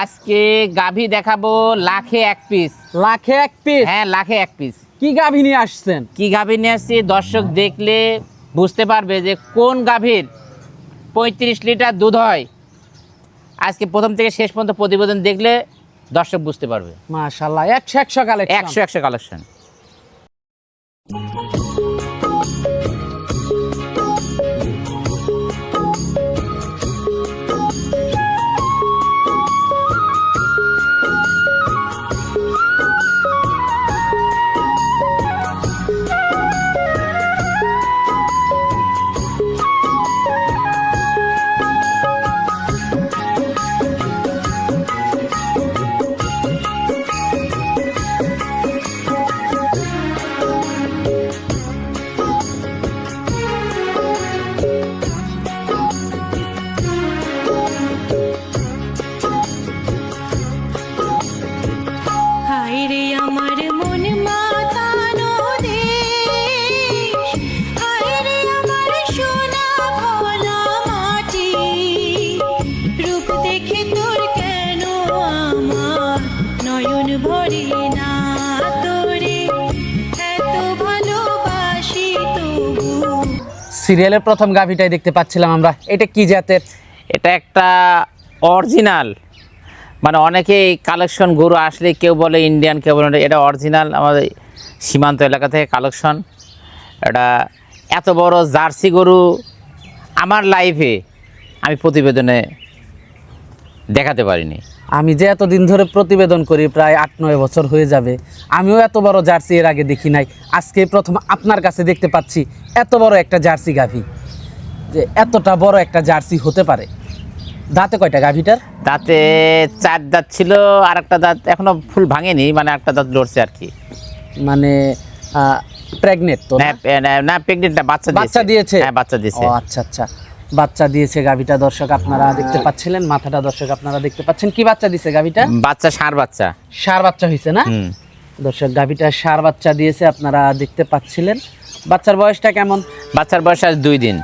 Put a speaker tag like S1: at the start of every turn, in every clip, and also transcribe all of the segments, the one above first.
S1: আজকে গাভী দেখাবো লাখে এক পিস
S2: লাখে এক পিস
S1: হ্যাঁ লাখে এক পিস
S2: কি গাভী নিয়ে আসছেন?
S1: কি গাভী নিয়ে আসছি? দর্শক দেখলে বুঝতে পারবে যে কোন গাভীর পঁয়ত্রিশ লিটার দুধ হয়। আজকে প্রথম থেকে শেষ পর্যন্ত প্রতিবেদন দেখলে দর্শক বুঝতে পারবে।
S2: মাশাল্লাহ একশো একশো কালেকশন
S1: একশো একশো কালেকশন
S2: সিরিয়ালের প্রথম গাভীটাই দেখতে পাচ্ছিলাম আমরা। এটা কি জাতের?
S1: এটা একটা অরিজিনাল। মানে অনেকেই কালেকশন গরু আসলে কেউ বলে ইন্ডিয়ান, কেউ বলে এটা অরিজিনাল আমাদের সীমান্ত এলাকা থেকে কালেকশন। এটা এত বড় জার্সি গরু আমার লাইফে আমি প্রতিবেদনে দেখাতে পারিনি।
S2: আমি যে এতদিন ধরে প্রতিবেদন করি প্রায় আট নয় বছর হয়ে যাবে আমিও এত বড় জার্সি এর আগে দেখি নাই। আজকে প্রথম আপনার কাছে দেখতে পাচ্ছি এত বড় একটা জার্সি গাভী যে এতটা বড় একটা জার্সি হতে পারে। দাঁতে কয়টা গাভীটার?
S1: দাঁতে চার দাঁত ছিল আর একটা দাঁত এখনও ফুল ভাঙেনি মানে একটা দাঁত লড়ছে আর কি।
S2: মানে প্রেগনেন্ট তো না?
S1: না, না- না বাচ্চা
S2: বাচ্চা দিয়েছে?
S1: হ্যাঁ বাচ্চা দিয়েছে।
S2: ও আচ্ছা আচ্ছা। বাচ্চা দিয়েছে গাভীটা দর্শক আপনারা দেখতে পাচ্ছিলেন মাথাটা দর্শক আপনারা দেখতে পাচ্ছেন। কি বাচ্চা দিয়েছে গাভীটা?
S1: বাচ্চা সার বাচ্চা।
S2: সার বাচ্চা হয়েছে না? দর্শক গাভীটা সার বাচ্চা দিয়েছে আপনারা দেখতে পাচ্ছিলেন। বাচ্চার বয়সটা কেমন?
S1: বাচ্চার বয়স আজ দুই দিন।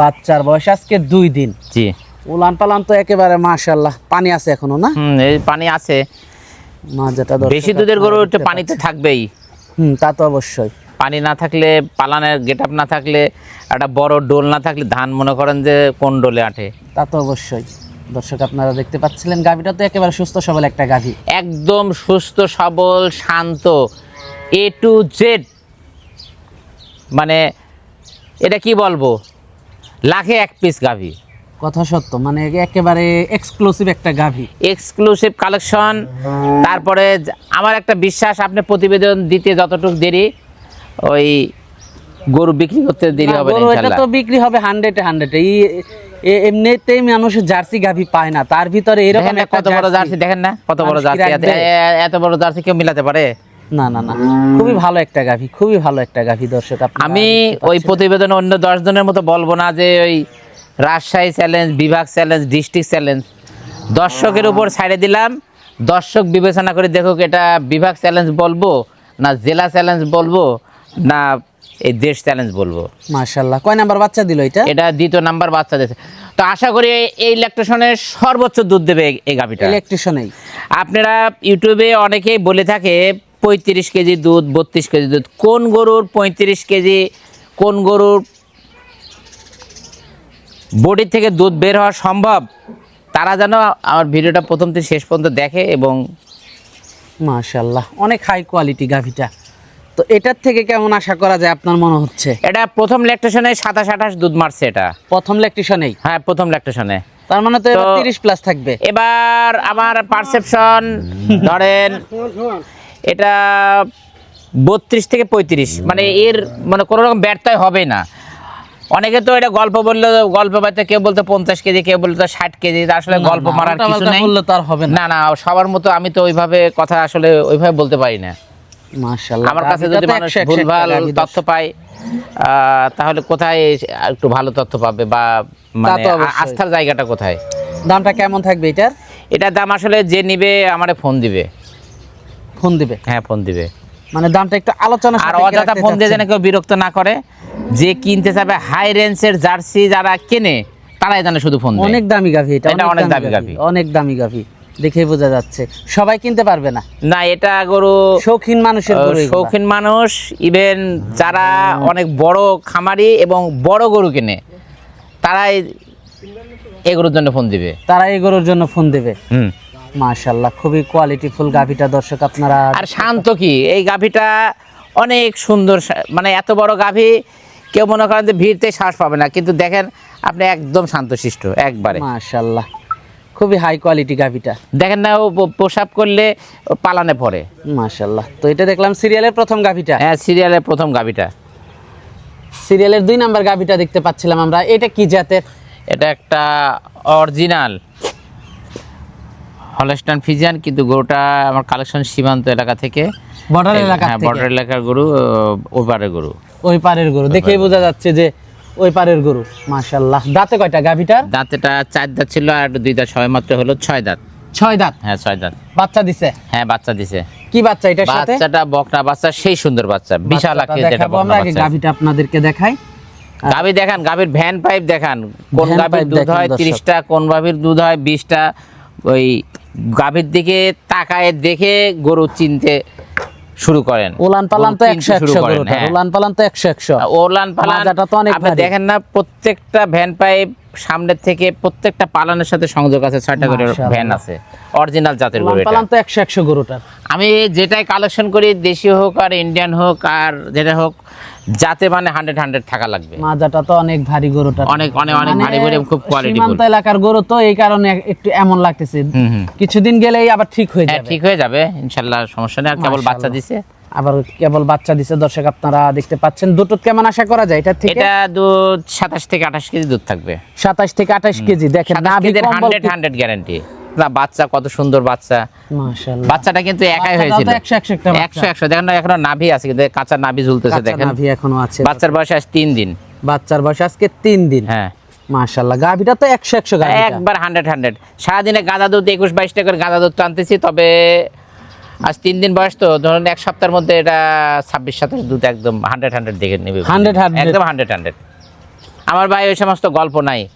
S2: বাচ্চার বয়স আজকে দুই দিন।
S1: জি।
S2: উলান পালান তো একেবারে মাশাল্লাহ পানি আছে এখনও না?
S1: এই পানি আছে।
S2: মা যেটা দর্শক
S1: বেশি দুধের গরু একটু পানিতে থাকবেই।
S2: হুম তা তো অবশ্যই।
S1: পানি না থাকলে পালানের গেট আপ না থাকলে একটা বড় ডোল না থাকলে ধান মনে করেন যে কোন ডোলে আঠে
S2: তা তো অবশ্যই। দর্শক আপনারা দেখতে পাচ্ছিলেন গাভীটা তো একেবারে সুস্থ সবল একটা গাভী।
S1: একদম সুস্থ সবল শান্ত এ টু জেড মানে এটা কি বলব? লাখে এক পিস গাভী।
S2: কথা সত্য মানে একেবারে এক্সক্লুসিভ একটা গাভী।
S1: এক্সক্লুসিভ কালেকশন তারপরে আমার একটা বিশ্বাস আপনি প্রতিবেদন দিতে যতটুকু দেরি ওই গরু বিক্রি করতে দেরি হবে না
S2: গরু এটা তো বিক্রি হবে হান্ড্রেডে হান্ড্রেড এই এ- এমনিতেই মানুষ জার্সি গাভী পায় না। তার ভিতরে এরকম
S1: কত বড় জার্সি। দেখেন না কত বড় জার্সি এত- বড় জার্সি কেউ মিলাতে পারে?
S2: না না না খুবই ভালো একটা গাভী খুবই ভালো একটা গাভী দর্শক
S1: আমি ওই। প্রতিবেদনে অন্য দশ জনের মতো বলব না যে ওই রাজশাহী চ্যালেঞ্জ বিভাগ চ্যালেঞ্জ ডিস্ট্রিক্ট চ্যালেঞ্জ দর্শকের উপর ছাড়ে দিলাম। দর্শক বিবেচনা করে দেখুক এটা বিভাগ চ্যালেঞ্জ বলব না জেলা চ্যালেঞ্জ বলব। না এই দেশ চ্যালেঞ্জ বলব।
S2: মাশাল্লাহ কয় নাম্বার বাচ্চা দিল এটা?
S1: এটা দ্বিতীয় নাম্বার বাচ্চা দিয়েছে। তো আশা করি এই- ইলেকট্রেশনের সর্বোচ্চ দুধ দেবে এই- গাভিটা।
S2: ইলেকট্রিশিয়ানেই
S1: আপনারা ইউটিউবে অনেকেই বলে থাকে পঁয়ত্রিশ কেজি দুধ বত্রিশ কেজি দুধ কোন গরুর পঁয়ত্রিশ কেজি কোন গরুর বডি থেকে দুধ বের হওয়া সম্ভব তারা যেন আমার ভিডিওটা প্রথম থেকে শেষ পর্যন্ত দেখে এবং
S2: মাশাল্লাহ অনেক হাই কোয়ালিটি গাভীটা। তো এটার থেকে কেমন আশা করা যায় আপনার মনে হচ্ছে?
S1: এটা প্রথম ল্যাকটেশনে সাতাশ আঠাশ দুধ মারছে এটা।
S2: প্রথম ইলেকট্রিশিয়ানেই
S1: হ্যাঁ প্রথম ল্যাকটেশনে
S2: তার মানে তো তিরিশ প্লাস থাকবে।
S1: এবার আমার পারসেপশন ধরেন এটা বত্রিশ থেকে পঁয়ত্রিশ মানে এর মানে কোনো রকম হবে না। অনেকে তো এটা গল্প বলল গল্প বাচ্চা কেউ বলতো পঞ্চাশ কেজি কেউ বলতো ষাট কেজি আসলে গল্প মারার কিছু নেই।
S2: না
S1: না সবার মতো আমি তো ওইভাবে কথা আসলে ওইভাবে বলতে পারি না। আমার কাছে যদি মানুষ ভুলভাল তথ্য পায় তাহলে কোথায় একটু ভালো তথ্য পাবে বা মানে আস্থার জায়গাটা কোথায়?
S2: দামটা কেমন থাকবে এটার?
S1: এটার দাম আসলে যে নিবে আমারে ফোন দিবে।
S2: ফোন দিবে?
S1: হ্যাঁ ফোন দিবে।
S2: মানে দামটা একটু আলোচনা
S1: আর অযথা ফোন দিয়ে যেন কেউ বিরক্ত না করে যে কিনতে চাবে হাই রেঞ্জের জার্সি যারা কেনে তারাই জানে শুধু ফোন
S2: অনেক দামি গাভী এটা
S1: এটা অনেক দামি গাভী।
S2: অনেক দামি গাভী। দেখেই বোঝা যাচ্ছে। সবাই কিনতে পারবে না।
S1: না এটা গরু
S2: শৌখিন মানুষের।
S1: শৌখিন মানুষ ইভেন যারা অনেক বড় খামারি এবং বড় গরু কিনে তারাই এই গরুর জন্য ফোন দিবে।
S2: তারা এই গরুর জন্য ফোন দেবে।
S1: হুম।
S2: মাশাল্লাহ খুবই কোয়ালিটিফুল গাভিটা দর্শক আপনারা
S1: আর শান্ত কি? এই গাভীটা অনেক সুন্দর মানে এত বড় গাভী কেউ মনে করেন যে ভিড়তে শ্বাস পাবে না কিন্তু দেখেন আপনি একদম শান্তশিষ্ট একবারে।
S2: মাশাল্লাহ খুবই হাই কোয়ালিটি গাভিটা।
S1: দেখেন না ও প্রসাব করলে পালানে পড়ে।
S2: মাশাল্লাহ তো এটা দেখলাম সিরিয়ালের প্রথম গাভিটা।
S1: হ্যাঁ সিরিয়ালের প্রথম গাভীটা।
S2: সিরিয়ালের দুই নাম্বার গাভিটা দেখতে পাচ্ছিলাম আমরা। এটা কি জাতের?
S1: এটা একটা অরিজিনাল হলস্টান ফিজিয়ান কিন্তু গরুটা আমার কালেকশন সীমান্ত এলাকা থেকে।
S2: বর্ডার এলাকা
S1: হ্যাঁ বর্ডার এলাকার গরু ও- ওপারের গরু।
S2: ওই পারের গরু। দেখেই বোঝা যাচ্ছে যে ওই পারের গরু মাশাল্লাহ দাঁতে কয়টা গাভিটার?
S1: দাঁতেটা চার দাঁত ছিল আর দুই দাঁত সবাই মাত্র হলো ছয় দাঁত।
S2: ছয় দাঁত?
S1: হ্যাঁ ছয় দাঁত।
S2: বাচ্চা দিছে?
S1: হ্যাঁ বাচ্চা দিছে।
S2: কি বাচ্চা এটার সাথে?
S1: বাচ্চাটা বকনা বাচ্চা সেই সুন্দর বাচ্চা। বিশাল আকৃতির একটা বকনা
S2: আমরা আগে
S1: বাচ্চা।
S2: গাভিটা আপনাদেরকে দেখাই।
S1: গাভী দেখান গাভীর ভ্যান পাইপ দেখান। কোন গাভীর দুধ হয়
S2: দর্শক।
S1: তিরিশটা কোন গাভীর দুধ হয় বিশটা। ওই গাভীর দিকে তাকায় দেখে গরু চিনতে শুরু করেন।
S2: ওলান পালান তো একশো একশো
S1: হ্যাঁ।
S2: উলান পালান তো একশো একশো।
S1: ওলান পালান
S2: তো অনেক
S1: দেখেন না প্রত্যেকটা ভ্যান পাইপ সামনের থেকে প্রত্যেকটা পালানের সাথে সংযোগ আছে ছয়টা করে ভ্যান আছে। অরিজিনাল জাতের গরু
S2: পালান তো একশো একশো গরুটার।
S1: আমি যেটাই কালেকশন করি দেশীয় হোক আর ইন্ডিয়ান হোক আর যেটা হোক যাতে মানে হান্ড্রেড হান্ড্রেড থাকা লাগবে।
S2: মাজাটা তো অনেক ভারী গরুটা
S1: অনেক অনেক অনেক
S2: মানে
S1: ভারী এবং খুব কোয়ালিটি
S2: সীমান্ত এলাকার গরু তো এই কারণে একটু এমন লাগতেছে। কিছুদিন গেলেই আবার ঠিক হয়ে
S1: হ্যাঁ
S2: যাবে।
S1: ঠিক হয়ে যাবে। ইনশাল্লাহ সমস্যা নেই। আর কেবল বাচ্চা। দিছে।
S2: আবার কেবল বাচ্চা দিছে দর্শক আপনারা দেখতে পাচ্ছেন। দুটো কেমন আশা করা যায়? এটা থেকে?
S1: এটা দুধ সাতাশ থেকে আঠাশ কেজি দুধ থাকবে।
S2: সাতাশ থেকে আঠাশ কেজি দেখেন নাভি কম্বল
S1: হান্ড্রেড হান্ড্রেড গ্যারান্টি না বাচ্চা কত সুন্দর বাচ্চা।
S2: মাশাআল্লাহ।
S1: বাচ্চাটা কিন্তু একাই হয়েছিল।
S2: তো একশো একশো একটা বাচ্চা।
S1: একশো একশো। দেখেন না এখনও নাভি আছে কিন্তু কাঁচা নাভি ঝুলতেছে দেখেন।
S2: নাভি এখনও আছে।
S1: বাচ্চার বয়স আজ তিন দিন।
S2: বাচ্চার বয়স আজকে তিন দিন।
S1: হ্যাঁ।
S2: মাশাআল্লাহ গাভিটা তো একশো একশো গাভি
S1: একবার হান্ড্রেড হান্ড্রেড সারাদিনে গাঁদা দুধ একুশ বাইশটা করে গাঁদা দুধ আনতেছি তবে আজ তিন দিন বয়স তো ধরুন এক সপ্তাহের মধ্যে এটা ছাব্বিশ সাতাশ দুধ একদম হান্ড্রেড হান্ড্রেড দেখে নেবে
S2: 100 100
S1: একদম হান্ড্রেড হান্ড্রেড আমার ভাই ওই সমস্ত গল্প নাই।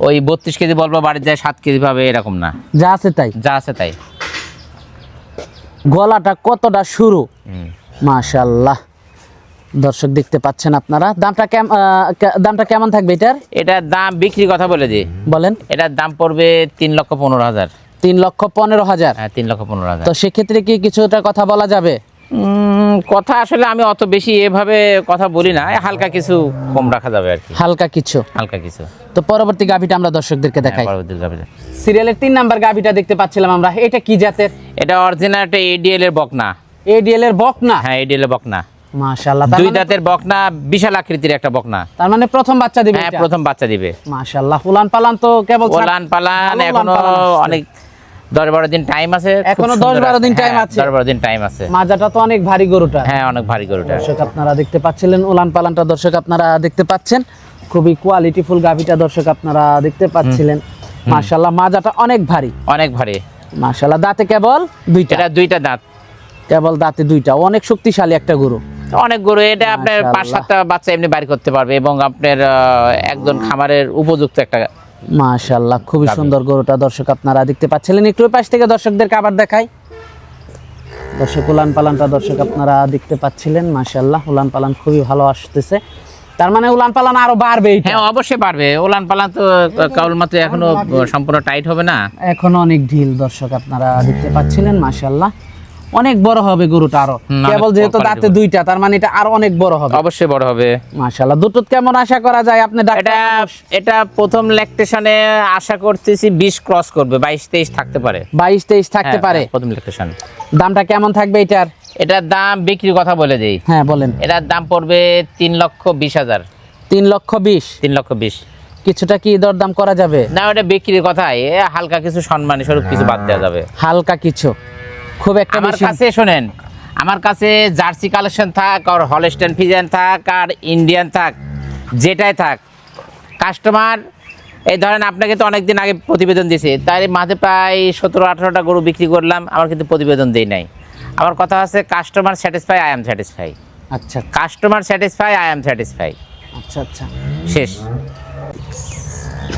S1: ওই বত্রিশ কেজি বলব বাড়িতে যায় সাত কেজি পাবে এরকম না।
S2: যা আছে তাই।
S1: যা আছে তাই।
S2: গলাটা কতটা শুরু?
S1: হুম।
S2: মাশাআল্লাহ। দর্শক দেখতে পাচ্ছেন আপনারা। দামটা কেম আহ, কে- দামটা কেমন থাকবে এটার?
S1: এটার দাম বিক্রি কথা বলে দিই।
S2: বলেন।
S1: এটার দাম পড়বে তিন লক্ষ পনেরো হাজার।
S2: তিন লক্ষ পনেরো হাজার।
S1: হ্যাঁ তিন লক্ষ পনেরো হাজার।
S2: তো সেক্ষেত্রে কি কিছুটা কথা বলা যাবে?
S1: কথা আসলে আমি অত বেশি এভাবে কথা বলি না হালকা কিছু কম রাখা যাবে আর কি।
S2: হালকা কিছু।
S1: হালকা কিছু।
S2: তো পরবর্তী গাভিটা আমরা দর্শকদেরকে দেখাই।
S1: হ্যাঁ, পরবর্তী যাবে।
S2: সিরিয়ালের তিন নাম্বার গাভিটা দেখতে পাচ্ছিলাম আমরা। এটা কি জাতের?
S1: এটা অরিজিনাল একটা এডিএল এর বকনা।
S2: এডিএল এর বকনা?
S1: হ্যাঁ এডিএল এর বকনা।
S2: মাশাআল্লাহ
S1: দুই দাঁতের বকনা বিশাল আকৃতির একটা বকনা।
S2: তার মানে প্রথম বাচ্চা দিবে
S1: হ্যাঁ প্রথম বাচ্চা দিবে।
S2: মাশাআল্লাহ উলান পালান তো কেবল
S1: ওলান পালান
S2: এখনও
S1: অনেক দশ বারো দিন টাইম আছে এখনও
S2: 10 12 দিন time
S1: হ্যাঁ,
S2: আছে।
S1: 10 12 দিন টাইম আছে।
S2: মাজাটা তো অনেক ভারী গরুটা।
S1: হ্যাঁ অনেক ভারী গরুটা।
S2: দর্শক আপনারা দেখতে পাচ্ছিলেন উলান পালানটা দর্শক আপনারা দেখতে পাচ্ছেন। খুবই কোয়ালিটিফুল গাভিটা দর্শক আপনারা দেখতে পাচ্ছিলেন। মাশাআল্লাহ মাজাটা অনেক ভারী।
S1: অনেক ভারী।
S2: মাশাআল্লাহ দাঁতে কেবল দুইটা।
S1: দুইটা দাঁত।
S2: কেবল দাঁতে দুইটা। অনেক শক্তিশালী একটা গরু।
S1: অনেক গরু এটা আপনার পাঁচ সাতটা বাচ্চা এমনি বাড়ি করতে পারবে এবং আপনার একজন খামারের উপযুক্ত একটা
S2: মাশাআল্লাহ খুবই সুন্দর গরুটা। দর্শক আপনারা দেখতে পাচ্ছিলেন একটু পাশ থেকে দর্শকদেরকে আবার দেখাই। দর্শক উলান পালানটা দর্শক আপনারা দেখতে পাচ্ছিলেন মাশাআল্লাহ উলান পালান খুবই ভালো আসতেছে। তার মানে উলান পালান আরও বাড়বে
S1: হ্যাঁ অবশ্যই বাড়বে। উলান পালান তো কেবলমাত্র এখনও সম্পূর্ণ টাইট হবে না।
S2: এখনও অনেক ঢিল দর্শক আপনারা দেখতে পাচ্ছিলেন মাশাআল্লাহ। অনেক বড় হবে গরুটা
S1: আরও।
S2: কেবল যেহেতু দাঁতে দুইটা তার মানে এটা আরও অনেক বড় হবে।
S1: অবশ্যই বড় হবে।
S2: মাশাআল্লাহ। দুটো কেমন আশা করা যায় আপনি
S1: এটা এটা প্রথম ল্যাকটেশনে আশা করতেছি বিশ ক্রস করবে বাইশ তেইশ থাকতে পারে।
S2: বাইশ তেইশ থাকতে
S1: হ্যাঁ,
S2: পারে।
S1: হ্যাঁ, প্রথম ল্যাকটেশন
S2: দামটা কেমন থাকবে এটার?
S1: এটার দাম বিক্রির কথা বলে দেই।
S2: হ্যাঁ বলেন।
S1: এটার দাম পড়বে তিন লক্ষ বিশ হাজার।
S2: তিন লক্ষ বিশ?
S1: তিন লক্ষ বিশ।
S2: কিছুটা কি দরদাম করা যাবে?
S1: না ওটা বিক্রির কথাই। হালকা কিছু সম্মানী স্বরূপ কিছু বাদ দেওয়া যাবে।
S2: হালকা কিছু। খুব একটা
S1: আমার কাছে শোনেন আমার কাছে জার্সি কালেকশন থাক আর হলস্টেন ফিজিয়ান থাক আর ইন্ডিয়ান থাক যেটাই থাক। কাস্টমার এই ধরেন আপনাকে তো অনেকদিন আগে প্রতিবেদন দিয়েছে তাই মাঝে প্রায় সতেরো আঠারোটা গরু বিক্রি করলাম আমার কিন্তু প্রতিবেদন দেই নাই। আমার কথা আছে customer satisfy I am satisfy
S2: আচ্ছা।
S1: Customer satisfy I am satisfy
S2: আচ্ছা আচ্ছা।
S1: শেষ।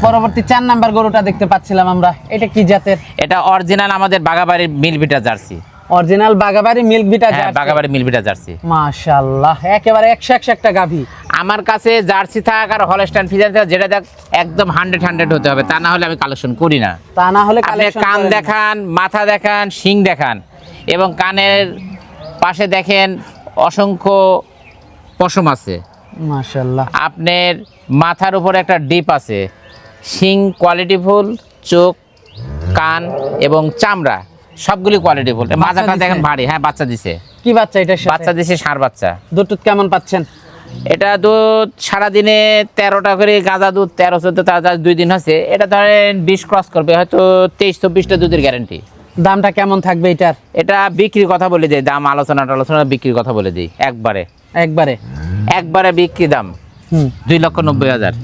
S2: পরবর্তী চার নাম্বার গরুটা দেখতে পাচ্ছিলাম আমরা। এটা কি জাতের?
S1: এটা অরিজিনাল আমাদের বাগাবাড়ির মিলভিটা জার্সি।
S2: অরিজিনাল বাগাবাড়ি মিল্ক ভিটা
S1: হ্যাঁ বাগাবাড়ি মিলভিটা জার্সি।
S2: মাশাআল্লাহ একেবারে একশো একশো একটা গাভী।
S1: আমার কাছে জার্সি থাক আর হলস্টাইন ফিজার থাক যেটা দেখ একদম হান্ড্রেড হান্ড্রেড হতে হবে। তা না হলে আমি কালেকশন করি না।
S2: তা না হলে collection
S1: কান দেখান মাথা দেখান শিং দেখান এবং কানের পাশে দেখেন অসংখ্য পশম আছে।
S2: মাশাআল্লাহ।
S1: আপনার মাথার উপর একটা ডিপ আছে। শিং কোয়ালিটিফুল চোখ কান এবং চামড়া সবগুলি কোয়ালিটিফুল মাথাটা
S2: দিছে?
S1: দেখেন ভারী হ্যাঁ বাচ্চা দিছে।
S2: কি বাচ্চা এটা
S1: বাচ্চা দিছে ষাঁড় বাচ্চা।
S2: দুধ কেমন পাচ্ছেন?
S1: এটা দুধ সারাদিনে তেরোটা করে গাঁদা দুধ তেরো চোদ্দ তাজা দুই দিন হচ্ছে। এটা ধরেন বিশ ক্রস করবে হয়তো তেইশ চব্বিশটা দুধের গ্যারান্টি
S2: দামটা কেমন থাকবে এটার?
S1: এটা বিক্রির কথা বলে দিই দাম আলোচনা টালোচনা বিক্রির কথা বলে দিই একবারে।
S2: একবারে?
S1: একবারে বিক্রি দাম
S2: হুম।
S1: দুই লক্ষ নব্বই হাজার।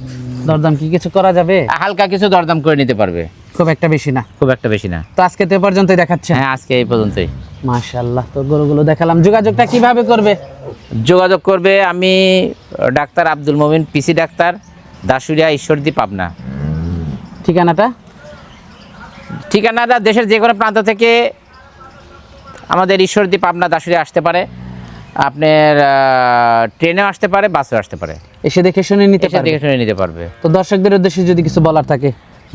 S2: দরদাম কি কিছু করা যাবে?
S1: হালকা কিছু দরদাম করে নিতে পারবে।
S2: খুব একটা বেশি না।
S1: খুব একটা বেশি না।
S2: তো আজকে তো পর্যন্তই দেখাচ্ছেন
S1: হ্যাঁ আজকে এই পর্যন্তই।
S2: মাশাআল্লাহ তো গরুগুলো দেখালাম। যোগাযোগটা কীভাবে করবে?
S1: যোগাযোগ করবে আমি doctor Abdul Momin PC doctor Dashuria Ishwardi Pabna.
S2: ঠিকানাটা?
S1: ঠিকানাটা দেশের যে কোনো প্রান্ত থেকে আমাদের ঈশ্বরদী পাবনা দাসুরিয়া আসতে পারে। আপনার ট্রেনেও আসতে পারে বাসেও আসতে পারে।
S2: এসে দেখে শুনে নিতে পারবে
S1: দেখে শুনে নিতে পারবে।
S2: তো দর্শকদের উদ্দেশ্যে যদি কিছু বলার থাকে।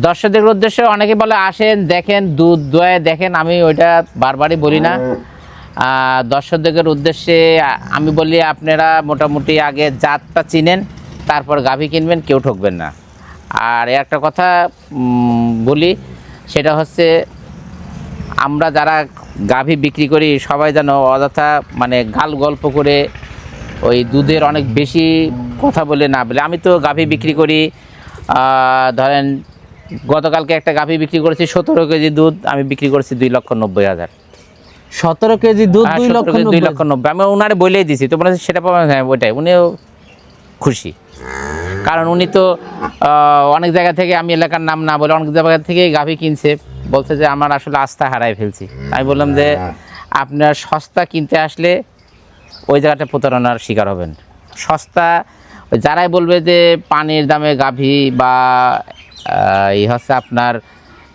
S1: দর্শকদের উদ্দেশ্যে অনেকে বলে আসেন দেখেন দুধ দোয়ে দেখেন আমি ওইটা বারবারই বলি না। দর্শকদের উদ্দেশ্যে আমি বলি আপনারা মোটামুটি আগে জাতটা চিনেন তারপর গাভী কিনবেন কেউ ঠকবেন না। আর একটা কথা বলি সেটা হচ্ছে আমরা যারা গাভী বিক্রি করি সবাই যেন অযথা মানে গাল গল্প করে ওই দুধের অনেক বেশি কথা বলে না বলে। আমি তো গাভী বিক্রি করি ধরেন গতকালকে একটা গাভী বিক্রি করেছি সতেরো কেজি দুধ আমি বিক্রি করেছি দুই লক্ষ নব্বই হাজার।
S2: সতেরো কেজি দুধ
S1: হ্যাঁ,
S2: দুই লক্ষ
S1: দুই
S2: নব্বই।
S1: লক্ষ নব্বই। আমি ওনারে বলেই দিছি তো বলে সেটা পাবেন হ্যাঁ ওইটাই। উনিও খুশি। কারণ উনি তো অনেক জায়গা থেকে আমি এলাকার নাম না বলে অনেক জায়গা থেকে গাভী কিনছে। বলছে যে আমার আসলে আস্থা হারাই ফেলছি। আমি বললাম যে আপনার সস্তা কিনতে আসলে ওই জায়গাটা প্রতারণার শিকার হবেন। সস্তা যারাই বলবে যে পানির দামে গাভী বা এই হচ্ছে আপনার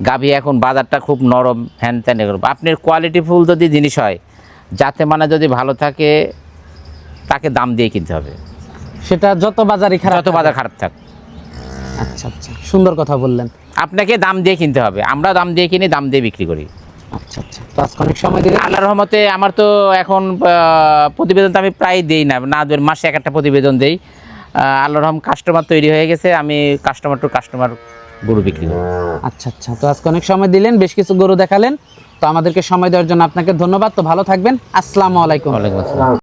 S1: গাভী এখন বাজারটা খুব নরম হ্যান ত্যান আপনার কোয়ালিটি ফুল যদি জিনিস হয় যাতে মানে যদি ভালো থাকে তাকে দাম দিয়ে কিনতে হবে।
S2: সেটা যত বাজারই খারাপ
S1: যত বাজার খারাপ থাক।
S2: আচ্ছা আচ্ছা সুন্দর কথা বললেন।
S1: আপনাকে দাম দিয়ে কিনতে হবে। আমরা দাম দিয়ে কিনি দাম দিয়ে বিক্রি করি।
S2: আচ্ছা আচ্ছা অনেক সময়
S1: রহমতে আমার তো এখন প্রতিবেদন তো আমি প্রায় দিই না না মাসে এক একটা প্রতিবেদন দেই। আহ, আল্লাহ রহম কাস্টমার তৈরি হয়ে গেছে আমি কাস্টমার টু কাস্টমার গরু বিক্রি করি।
S2: আচ্ছা আচ্ছা। তো আজকে অনেক সময় দিলেন বেশ কিছু গরু দেখালেন। তো আমাদেরকে সময় দেওয়ার জন্য আপনাকে ধন্যবাদ। তো ভালো থাকবেন। আসসালামু আলাইকুম।
S1: ওয়ালাইকুম আসসালাম।